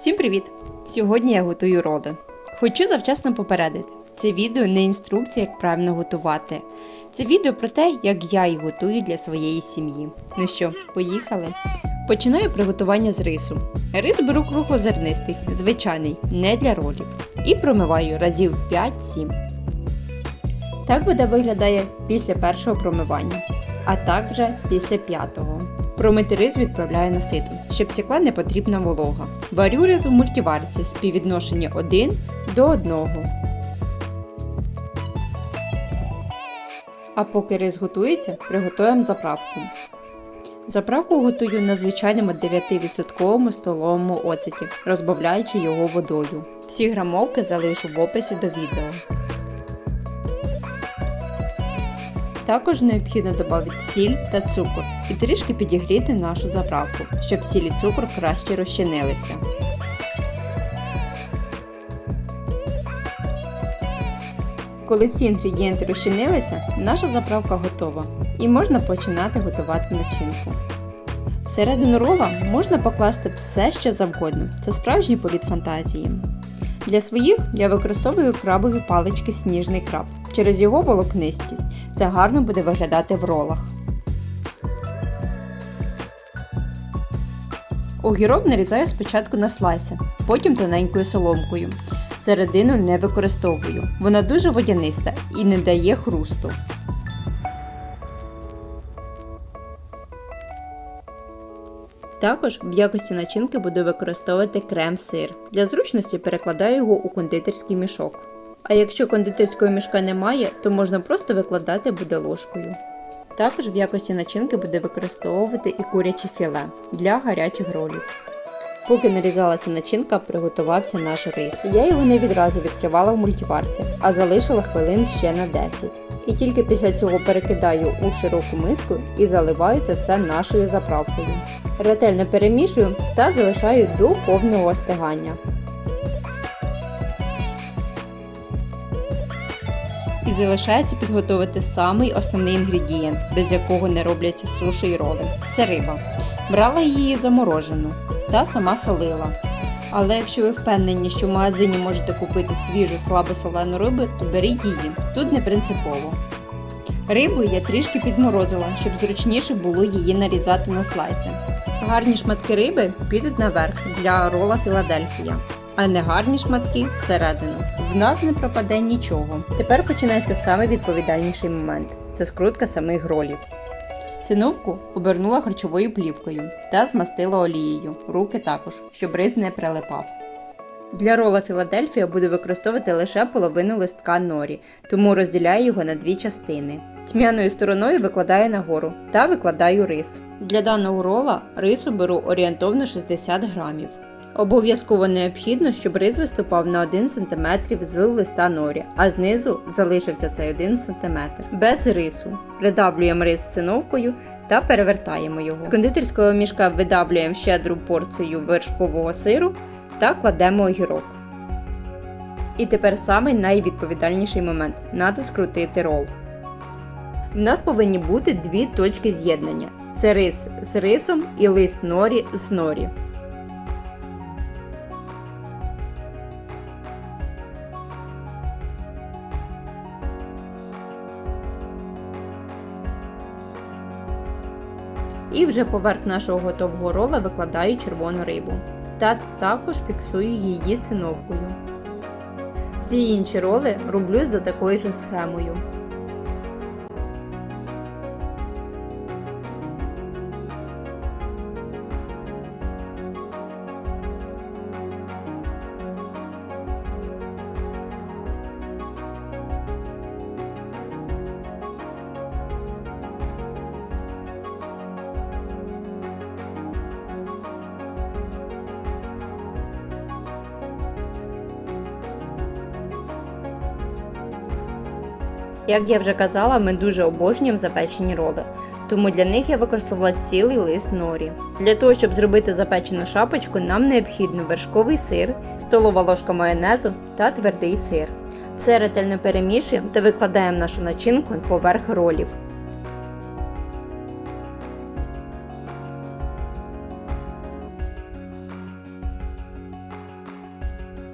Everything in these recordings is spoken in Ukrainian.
Всім привіт! Сьогодні я готую роли. Хочу завчасно попередити. Це відео не інструкція, як правильно готувати. Це відео про те, як я їх готую для своєї сім'ї. Ну що, поїхали? Починаю приготування з рису. Рис беру круглозернистий, звичайний, не для ролів. І промиваю разів 5-7. Так буде виглядає після першого промивання, а так вже після п'ятого. Промитий рис відправляю на сито, щоб сікла не потрібна волога. Варю рис в мультиварці співвідношення 1 до 1. А поки рис готується, приготуємо заправку. Заправку готую на звичайному 9% столовому оцеті, розбавляючи його водою. Всі грамовки залишу в описі до відео. Також необхідно додати сіль та цукор і трішки підігріти нашу заправку, щоб сіль і цукор краще розчинилися. Коли всі інгредієнти розчинилися, наша заправка готова і можна починати готувати начинку. Всередину рола можна покласти все, що завгодно. Це справжній політ фантазії. Для своїх я використовую крабові палички сніжний краб. Через його волокнистість це гарно буде виглядати в ролах. Огірок нарізаю спочатку на слайси, потім тоненькою соломкою. Середину не використовую. Вона дуже водяниста і не дає хрусту. Також в якості начинки буду використовувати крем-сир. Для зручності перекладаю його у кондитерський мішок. А якщо кондитерського мішка немає, то можна просто викладати буде ложкою. Також в якості начинки буде використовувати і куряче філе для гарячих ролів. Поки нарізалася начинка, приготувався наш рис. Я його не відразу відкривала в мультиварці, а залишила хвилин ще на 10. І тільки після цього перекидаю у широку миску і заливаю це все нашою заправкою. Ретельно перемішую та залишаю до повного остигання. І залишається підготувати самий основний інгредієнт, без якого не робляться суші й роли. Це риба. Брала її заморожену та сама солила. Але якщо ви впевнені, що в магазині можете купити свіжу слабосолену рибу, то беріть її. Тут не принципово. Рибу я трішки підморозила, щоб зручніше було її нарізати на слайси. Гарні шматки риби підуть наверх для рола Філадельфія, а не гарні шматки всередину. В нас не пропаде нічого. Тепер починається саме відповідальніший момент це скрутка самих ролів. Циновку обернула харчовою плівкою та змастила олією, руки також, щоб рис не прилипав. Для рола Філадельфія буду використовувати лише половину листка норі, тому розділяю його на дві частини. Тьмяною стороною викладаю нагору та викладаю рис. Для даного рола рису беру орієнтовно 60 грамів. Обов'язково необхідно, щоб рис виступав на 1 см з листа норі, а знизу залишився цей 1 см. Без рису. Придавлюємо рис циновкою та перевертаємо його. З кондитерського мішка видавлюємо щедру порцію вершкового сиру та кладемо огірок. І тепер самий найвідповідальніший момент надо скрутити рол. У нас повинні бути дві точки з'єднання: це рис з рисом і лист норі з норі. І вже поверх нашого готового рола викладаю червону рибу. Та також фіксую її циновкою. Всі інші роли роблю за такою ж схемою. Як я вже казала, ми дуже обожнюємо запечені роли, тому для них я використовувала цілий лист норі. Для того, щоб зробити запечену шапочку, нам необхідно вершковий сир, столова ложка майонезу та твердий сир. Все ретельно перемішуємо та викладаємо нашу начинку поверх ролів.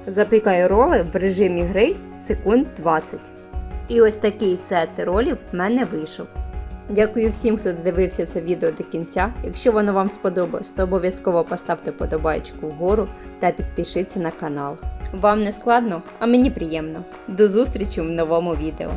Запікаю роли в режимі гриль секунд 20. І ось такий сет ролів в мене вийшов. Дякую всім, хто додивився це відео до кінця. Якщо воно вам сподобалось, то обов'язково поставте подобайку вгору та підпишіться на канал. Вам не складно, а мені приємно. До зустрічі в новому відео.